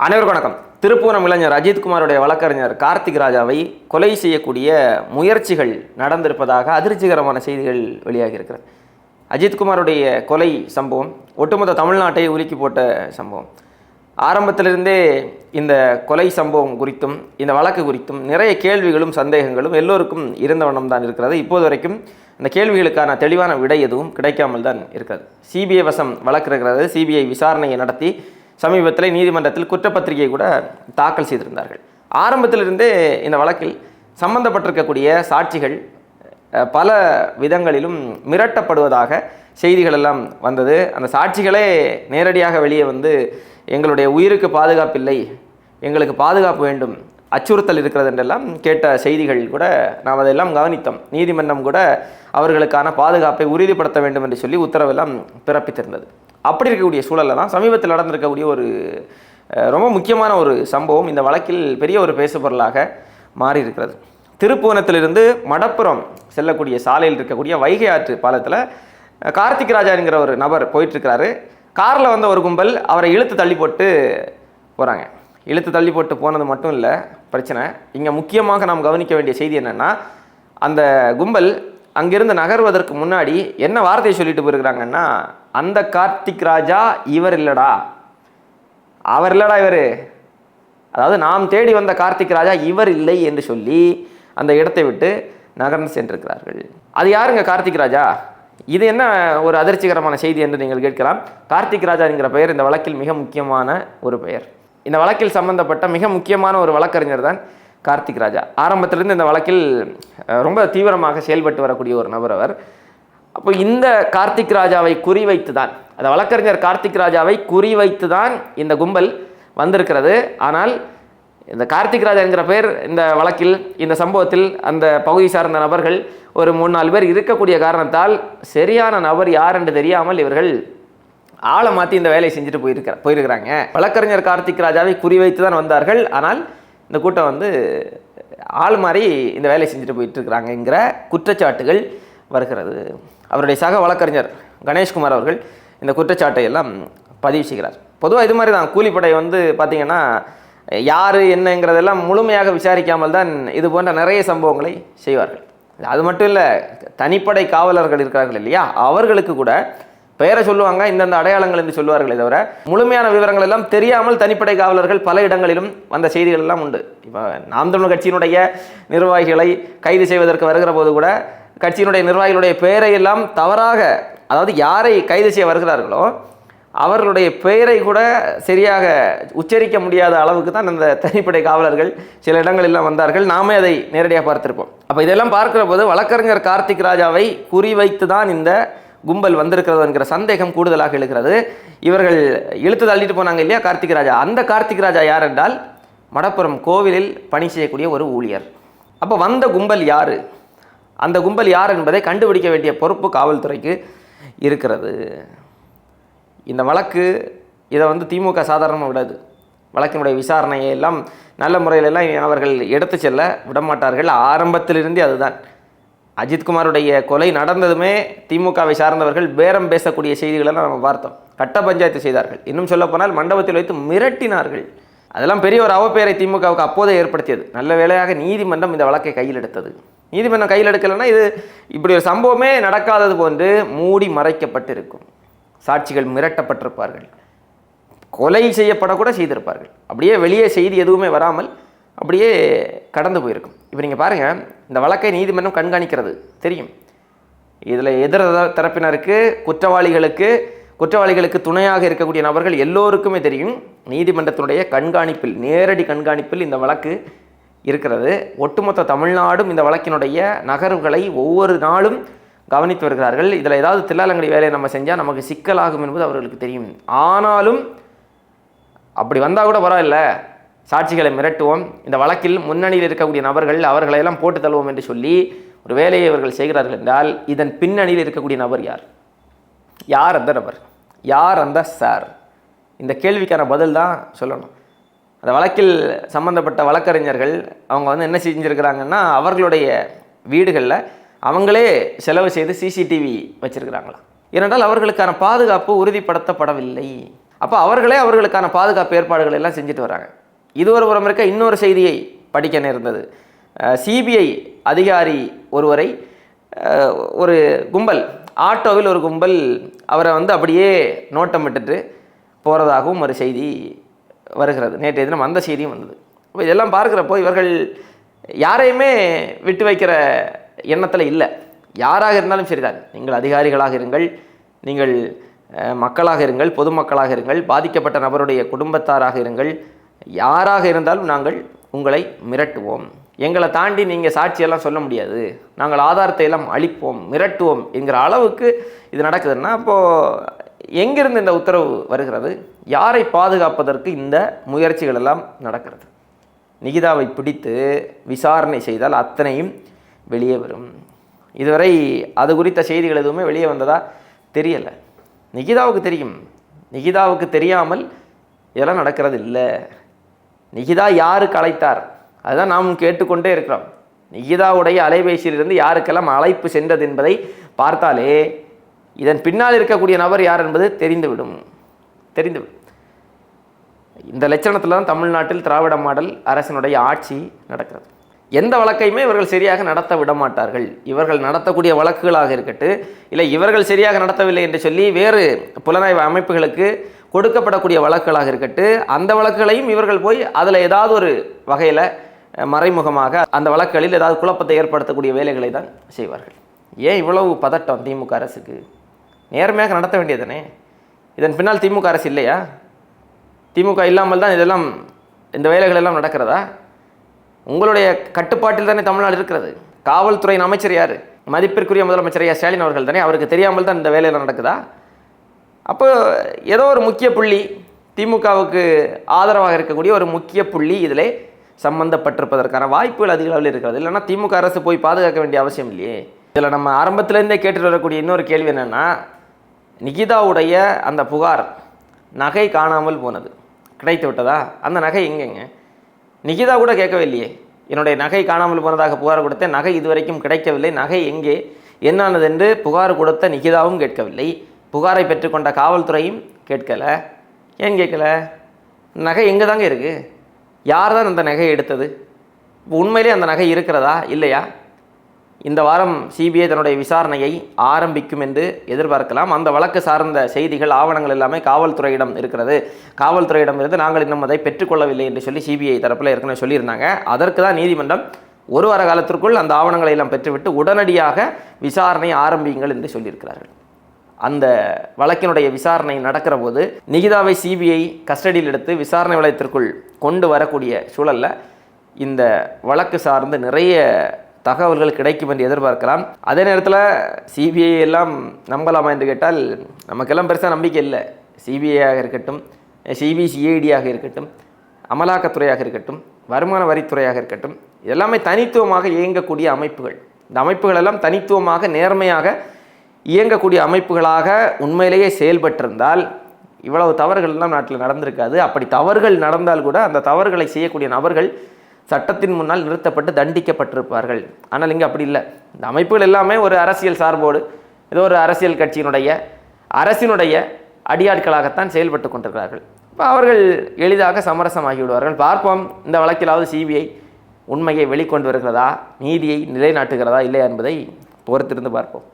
அனைவருக்கும் வணக்கம். திருப்பூரம் இளைஞர் அஜித்குமாருடைய வழக்கறிஞர் கார்த்திக் ராஜாவை கொலை செய்யக்கூடிய முயற்சிகள் நடந்திருப்பதாக அதிர்ச்சிகரமான செய்திகள் வெளியாகி இருக்கிறது அஜித்குமாருடைய கொலை சம்பவம் ஒட்டுமொத்த தமிழ்நாட்டை உலுக்கி போட்ட சம்பவம். ஆரம்பத்திலிருந்தே இந்த கொலை சம்பவம் குறித்தும் இந்த வழக்கு குறித்தும் நிறைய கேள்விகளும் சந்தேகங்களும் எல்லோருக்கும் இருந்த வண்ணம் தான் இருக்கிறது. இப்போது வரைக்கும் அந்த கேள்விகளுக்கான தெளிவான விடை எதுவும் கிடைக்காமல் தான் இருக்கிறது. சிபிஐ வசம் வழக்கு இருக்கிறது சிபிஐ விசாரணையை நடத்தி சமீபத்தில் நீதிமன்றத்தில் குற்றப்பத்திரிகை கூட தாக்கல் செய்திருந்தார்கள். ஆரம்பத்திலிருந்தே இந்த வழக்கில் சம்பந்தப்பட்டிருக்கக்கூடிய சாட்சிகள் பல விதங்களிலும் மிரட்டப்படுவதாக செய்திகள் எல்லாம் வந்தது. அந்த சாட்சிகளே நேரடியாக வெளியே வந்து எங்களுடைய உயிருக்கு பாதுகாப்பில்லை எங்களுக்கு பாதுகாப்பு வேண்டும் அச்சுறுத்தல் இருக்கிறது என்றெல்லாம் கேட்ட செய்திகள் கூட நாம் அதெல்லாம் கவனித்தோம். நீதிமன்றம் கூட அவர்களுக்கான பாதுகாப்பை உறுதிப்படுத்த வேண்டும் என்று சொல்லி உத்தரவெல்லாம் பிறப்பித்திருந்தது. அப்படி இருக்கக்கூடிய சூழலில் தான் சமீபத்தில் நடந்திருக்கக்கூடிய ஒரு ரொம்ப முக்கியமான ஒரு சம்பவம் இந்த வழக்கில் பெரிய ஒரு பேசுபொருளாக மாறி இருக்கிறது திருப்புவனத்திலிருந்து மடப்புறம் செல்லக்கூடிய சாலையில் இருக்கக்கூடிய வைகை ஆற்று பாலத்தில் கார்த்திக் ராஜா என்கிற ஒரு நபர் போயிட்டுருக்கிறாரு. காரில் வந்த ஒரு கும்பல் அவரை இழுத்து தள்ளி போட்டு போகிறாங்க இழுத்து தள்ளி போட்டு போனது மட்டும் இல்லை பிரச்சனை. இங்கே முக்கியமாக நாம் கவனிக்க வேண்டிய செய்தி என்னென்னா அந்த கும்பல் அங்கிருந்து நகர்வதற்கு முன்னாடி என்ன வார்த்தையை சொல்லிட்டு போயிருக்கிறாங்கன்னா அந்த கார்த்திக் ராஜா இவர் இல்லடா. அவர் இல்லடா இவர். அதாவது நாம் தேடி வந்த கார்த்திக் ராஜா இவர் இல்லை என்று சொல்லி அந்த இடத்தை விட்டு நகர்ந்து சென்றிருக்கிறார்கள். அது யாருங்க கார்த்திக் ராஜா? இது என்ன ஒரு அதிர்ச்சிகரமான செய்தி என்று நீங்கள் கேட்கலாம். கார்த்திக் ராஜா என்கிற பெயர் இந்த வழக்கில் மிக முக்கியமான ஒரு பெயர். இந்த வழக்கில் சம்பந்தப்பட்ட மிக முக்கியமான ஒரு வழக்கறிஞர் தான் கார்த்திக் ராஜா. ஆரம்பத்திலிருந்து இந்த வழக்கில் ரொம்ப தீவிரமாக செயல்பட்டு வரக்கூடிய ஒரு நபர் அவர். அப்போ இந்த கார்த்திக் ராஜாவை குறிவைத்து தான் அந்த வழக்கறிஞர் கார்த்திக் ராஜாவை குறிவைத்து தான் இந்த கும்பல் வந்திருக்கிறது. ஆனால் இந்த கார்த்திக் ராஜா என்கிற பேர் இந்த வழக்கில் இந்த சம்பவத்தில் அந்த பகுதி சார்ந்த நபர்கள் ஒரு மூணு நாலு பேர் இருக்கக்கூடிய காரணத்தால் சரியான நபர் யார் என்று தெரியாமல் இவர்கள் ஆளை மாற்றி இந்த வேலையை செஞ்சுட்டு போயிருக்கிற போயிருக்கிறாங்க. வழக்கறிஞர் கார்த்திக் ராஜாவை குறிவைத்து தான் வந்தார்கள். ஆனால் இந்த கூட்டம் வந்து ஆள் மாறி இந்த வேலையை செஞ்சுட்டு போயிட்டு இருக்கிறாங்கங்கிற குற்றச்சாட்டுகள் வருகிறது. அவருடைய சக வழக்கறிஞர் கணேஷ்குமார் அவர்கள் இந்த குற்றச்சாட்டை எல்லாம் பதிவு செய்கிறார். பொதுவாக இது மாதிரி தான் கூலிப்படை வந்து பார்த்திங்கன்னா யார் என்னங்கிறதெல்லாம் முழுமையாக விசாரிக்காமல் தான் இது போன்ற நிறைய சம்பவங்களை செய்வார்கள். அது மட்டும் இல்லை தனிப்படை காவலர்கள் இருக்கிறார்கள் இல்லையா? அவர்களுக்கு கூட பெயரை சொல்லுவாங்க இந்தந்த அடையாளங்கள் என்று சொல்லுவார்களே தவிர முழுமையான விவரங்கள் எல்லாம் தெரியாமல் தனிப்படை காவலர்கள் பல இடங்களிலும் வந்த செய்திகள் எல்லாம் உண்டு. இப்போ நாம் தமிழ் கட்சியினுடைய நிர்வாகிகளை கைது செய்வதற்கு வருகிற போது கூட கட்சியினுடைய நிர்வாகிகளுடைய பெயரை எல்லாம் தவறாக அதாவது யாரை கைது செய்ய வருகிறார்களோ அவர்களுடைய பெயரை கூட சரியாக உச்சரிக்க முடியாத அளவுக்கு தான் அந்த தனிப்படை காவலர்கள் சில இடங்களெல்லாம் வந்தார்கள். நாமே அதை நேரடியாக பார்த்துருப்போம். அப்போ இதெல்லாம் பார்க்குற போது வழக்கறிஞர் கார்த்திக் ராஜாவை குறிவைத்து தான் இந்த கும்பல் வந்திருக்கிறது என்கிற சந்தேகம் கூடுதலாக எழுகிறது. இவர்கள் இழுத்து தள்ளிட்டு போனாங்க இல்லையா கார்த்திக் ராஜா? அந்த கார்த்திக் ராஜா யார் என்றால் மடப்புறம் கோவிலில் பணி செய்யக்கூடிய ஒரு ஊழியர். அப்போ வந்த கும்பல் யார்? அந்த கும்பல் யார் என்பதை கண்டுபிடிக்க வேண்டிய பொறுப்பு காவல்துறைக்கு இருக்கிறது. இந்த வழக்கு இதை வந்து திமுக சாதாரணமாக விடாது. வழக்கினுடைய விசாரணையை எல்லாம் நல்ல முறையிலெல்லாம் அவர்கள் எடுத்து செல்ல விடமாட்டார்கள். ஆரம்பத்திலிருந்தே அதுதான். அஜித்குமாருடைய கொலை நடந்ததுமே திமுகவை சார்ந்தவர்கள் பேரம் பேசக்கூடிய செய்திகளெல்லாம் நம்ம பார்த்தோம். கட்ட பஞ்சாயத்து செய்தார்கள். இன்னும் சொல்லப்போனால் மண்டபத்தில் வைத்து மிரட்டினார்கள். அதெல்லாம் பெரிய ஒரு அவப்பெயரை திமுகவுக்கு அப்போதே ஏற்படுத்தியது. நல்ல வேளையாக நீதிமன்றம் இந்த வழக்கை கையில் எடுத்தது. நீதிமன்றம் கையில் எடுக்கலைன்னா இது இப்படி ஒரு சம்பவமே நடக்காதது போன்று மூடி மறைக்கப்பட்டிருக்கும். சாட்சிகள் மிரட்டப்பட்டிருப்பார்கள். கொலை செய்யப்படக்கூட செய்திருப்பார்கள். அப்படியே வெளியே செய்தி எதுவுமே வராமல் அப்படியே கடந்து போயிருக்கும். இப்போ நீங்கள் பாருங்கள் இந்த வழக்கை நீதிமன்றம் கண்காணிக்கிறது. தெரியும். இதில் எதிர் தரப்பினருக்கு குற்றவாளிகளுக்கு குற்றவாளிகளுக்கு துணையாக இருக்கக்கூடிய நபர்கள் எல்லோருக்குமே தெரியும். நீதிமன்றத்தினுடைய கண்காணிப்பில் நேரடி கண்காணிப்பில் இந்த வழக்கு இருக்கிறது. ஒட்டுமொத்த தமிழ்நாடும் இந்த வழக்கினுடைய நகர்வுகளை ஒவ்வொரு நாளும் கவனித்து வருகிறார்கள். இதில் ஏதாவது தில்லாலங்கடி வேலையை நம்ம செஞ்சால் நமக்கு சிக்கலாகும் என்பது அவர்களுக்கு தெரியும். ஆனாலும் அப்படி வந்தால் கூட பரவாயில்ல. சாட்சிகளை மிரட்டுவோம். இந்த வழக்கில் முன்னணியில் இருக்கக்கூடிய நபர்கள் அவர்களை எல்லாம் போட்டு தள்ளுவோம் என்று சொல்லி ஒரு வேலையை இவர்கள் செய்கிறார்கள் என்றால் இதன் பின்னணியில் இருக்கக்கூடிய நபர் யார்? யார் அந்த நபர்? யார் அந்த சார்? இந்த கேள்விக்கான பதில் தான் சொல்லணும். அந்த வழக்கில் சம்பந்தப்பட்ட வழக்கறிஞர்கள் அவங்க வந்து என்ன செஞ்சுருக்கிறாங்கன்னா அவர்களுடைய வீடுகளில் அவங்களே செலவு செய்து சிசிடிவி வச்சுருக்கிறாங்களா? ஏனென்றால் அவர்களுக்கான பாதுகாப்பு உறுதிப்படுத்தப்படவில்லை. அப்போ அவர்களே அவர்களுக்கான பாதுகாப்பு ஏற்பாடுகள் எல்லாம் செஞ்சுட்டு வராங்க. இது ஒரு புறம் இருக்க இன்னொரு செய்தியை படிக்க நேர்ந்தது. சிபிஐ அதிகாரி ஒருவரை ஒரு கும்பல் ஆட்டோவில் ஒரு கும்பல் அவரை வந்து அப்படியே நோட்டம் விட்டுட்டு போகிறதாகவும் ஒரு செய்தி வருகிறது. நேற்றைய தினம் அந்த செய்தியும் வந்தது. இப்போ இதெல்லாம் பார்க்குறப்போ இவர்கள் யாரையுமே விட்டு வைக்கிற எண்ணத்தில் இல்லை. யாராக இருந்தாலும் சரிதான். நீங்கள் அதிகாரிகளாக இருங்கள் நீங்கள் மக்களாக இருங்கள் பொதுமக்களாக இருங்கள் பாதிக்கப்பட்ட நபருடைய குடும்பத்தாராக இருங்கள். யாராக இருந்தாலும் நாங்கள் உங்களை மிரட்டுவோம். எங்களை தாண்டி நீங்கள் சாட்சியெல்லாம் சொல்ல முடியாது. நாங்கள் ஆதாரத்தை எல்லாம் அழிப்போம் மிரட்டுவோம் என்கிற அளவுக்கு இது நடக்குதுன்னா அப்போது எங்கிருந்து இந்த உத்தரவு வருகிறது? யாரை பாதுகாப்பதற்கு இந்த முயற்சிகள் எல்லாம் நடக்கிறது? நிகிதாவை பிடித்து விசாரணை செய்தால் அத்தனையும் வெளியே வரும். இதுவரை அது குறித்த செய்திகள் எதுவுமே வெளியே வந்ததா தெரியலை. நிகிதாவுக்கு தெரியும். நிகிதாவுக்கு தெரியாமல் இதெல்லாம் நடக்கிறது இல்லை. நிகிதா யாருக்கு அழைத்தார்? அதுதான் நாம் கேட்டுக்கொண்டே இருக்கிறோம். நிகிதாவுடைய அலைபேசியிலிருந்து யாருக்கெல்லாம் அழைப்பு சென்றது என்பதை பார்த்தாலே இதன் பின்னால் இருக்கக்கூடிய நபர் யார் என்பது தெரிந்துவிடும். தெரிந்துவிடும். இந்த லட்சணத்தில் தான் தமிழ்நாட்டில் திராவிட மாடல் அரசினுடைய ஆட்சி நடக்கிறது. எந்த வழக்கையுமே இவர்கள் சரியாக நடத்த விட மாட்டார்கள் இவர்கள் நடத்தக்கூடிய வழக்குகளாக இருக்கட்டு இல்லை இவர்கள் சரியாக நடத்தவில்லை என்று சொல்லி வேறு புலனாய்வு அமைப்புகளுக்கு கொடுக்கப்படக்கூடிய வழக்குகளாக இருக்கட்டு அந்த வழக்குகளையும் இவர்கள் போய் அதில் ஏதாவது ஒரு வகையில் மறைமுகமாக அந்த வழக்குகளில் ஏதாவது குழப்பத்தை ஏற்படுத்தக்கூடிய வேலைகளை தான் செய்வார்கள். ஏன் இவ்வளவு பதட்டம் திமுக அரசுக்கு? நேர்மையாக நடத்த வேண்டியதுனே இதன் பின்னால் திமுக அரசு இல்லையா? திமுக இல்லாமல் தான் இதெல்லாம் இந்த வேலைகள் எல்லாம் நடக்கிறதா? உங்களுடைய கட்டுப்பாட்டில் தானே தமிழ்நாடு இருக்கிறது. காவல்துறையின் அமைச்சர் யார்? மதிப்பிற்குரிய முதலமைச்சர் ஐயா ஸ்டாலின் அவர்கள் தானே. அவருக்கு தெரியாமல் தான் இந்த வேலையெல்லாம் நடக்குதா? அப்போ ஏதோ ஒரு முக்கிய புள்ளி திமுகவுக்கு ஆதரவாக இருக்கக்கூடிய ஒரு முக்கிய புள்ளி இதில் சம்பந்தப்பட்டிருப்பதற்கான வாய்ப்புகள் அதிக அளவில் இருக்கிறது. இல்லைன்னா திமுக அரசு போய் பாதுகாக்க வேண்டிய அவசியம் இல்லையே. இதில் நம்ம ஆரம்பத்துலேருந்தே கேட்டுட்டு வரக்கூடிய இன்னொரு கேள்வி என்னென்னா நிகிதாவுடைய அந்த புகார் நகை காணாமல் போனது. கிடைத்து விட்டதா? அந்த நகை எங்கெங்க? நிகிதா கூட கேட்கவே இல்லையே என்னுடைய நகை காணாமல் போனதாக புகார் கொடுத்த நகை இதுவரைக்கும் கிடைக்கவில்லை. நகை எங்கே? என்னானது என்று புகார் கொடுத்த நிகிதாவும் கேட்கவில்லை. புகாரை பெற்றுக்கொண்ட காவல்துறையும் கேட்கலை. ஏன் கேட்கல? நகை எங்கே தாங்க இருக்குது யார் தான் அந்த நகையை எடுத்தது? உண்மையிலே அந்த நகை இருக்கிறதா? இல்லையா? இந்த வாரம் சிபிஐ தன்னுடைய விசாரணையை ஆரம்பிக்கும் என்று எதிர்பார்க்கலாம். அந்த வழக்கு சார்ந்த செய்திகள் ஆவணங்கள் எல்லாமே காவல்துறையிடம் இருக்கிறது. காவல்துறையிடம் இருந்து நாங்கள் இன்னும் அதை பெற்றுக்கொள்ளவில்லை என்று சொல்லி சிபிஐ தரப்பில் ஏற்கனவே சொல்லியிருந்தாங்க. அதற்கு தான் நீதிமன்றம் ஒரு வார காலத்திற்குள் அந்த ஆவணங்களை எல்லாம் பெற்றுவிட்டு உடனடியாக விசாரணை ஆரம்பியுங்கள் என்று சொல்லியிருக்கிறார்கள். அந்த வழக்கினுடைய விசாரணை நடக்கிற போது நிகிதாவை சிபிஐ கஸ்டடியில் எடுத்து விசாரணை வளையத்திற்குள் கொண்டு வரக்கூடிய சூழல்ல இந்த வழக்கு சார்ந்து நிறைய தகவல்கள் கிடைக்கும் என்று எதிர்பார்க்கலாம். அதே நேரத்தில் சிபிஐ எல்லாம் நம்பலாமா என்று கேட்டால் நமக்கெல்லாம் பெருசாக நம்பிக்கை இல்லை. சிபிஐயாக இருக்கட்டும் சிபிசிஐடியாக இருக்கட்டும் அமலாக்கத்துறையாக இருக்கட்டும் வருமான வரித்துறையாக இருக்கட்டும் இதெல்லாமே தனித்துவமாக இயங்கக்கூடிய அமைப்புகள். இந்த அமைப்புகள் எல்லாம் தனித்துவமாக நேர்மையாக இயங்கக்கூடிய அமைப்புகளாக உண்மையிலேயே செயல்பட்டிருந்தால் இவ்வளவு தவறுகள் எல்லாம் நாட்டில் நடந்திருக்காது. அப்படி தவறுகள் நடந்தால் கூட அந்த தவறுகளை செய்யக்கூடிய நபர்கள் சட்டத்தின் முன்னால் நிறுத்தப்பட்டு தண்டிக்கப்பட்டிருப்பார்கள். ஆனால் இங்கே அப்படி இல்லை. இந்த அமைப்புகள் எல்லாமே ஒரு அரசியல் சார்போடு ஏதோ ஒரு அரசியல் கட்சியினுடைய அரசினுடைய அடியாட்களாகத்தான் செயல்பட்டு கொண்டிருக்கிறார்கள். இப்போ அவர்கள் எளிதாக சமரசமாகி விடுவார்கள் பார்ப்போம் இந்த வழக்கிலாவது சிபிஐ உண்மையை வெளிக்கொண்டு வருகிறதா? நீதியை நிலைநாட்டுகிறதா இல்லையா என்பதை பொறுத்திருந்து பார்ப்போம்.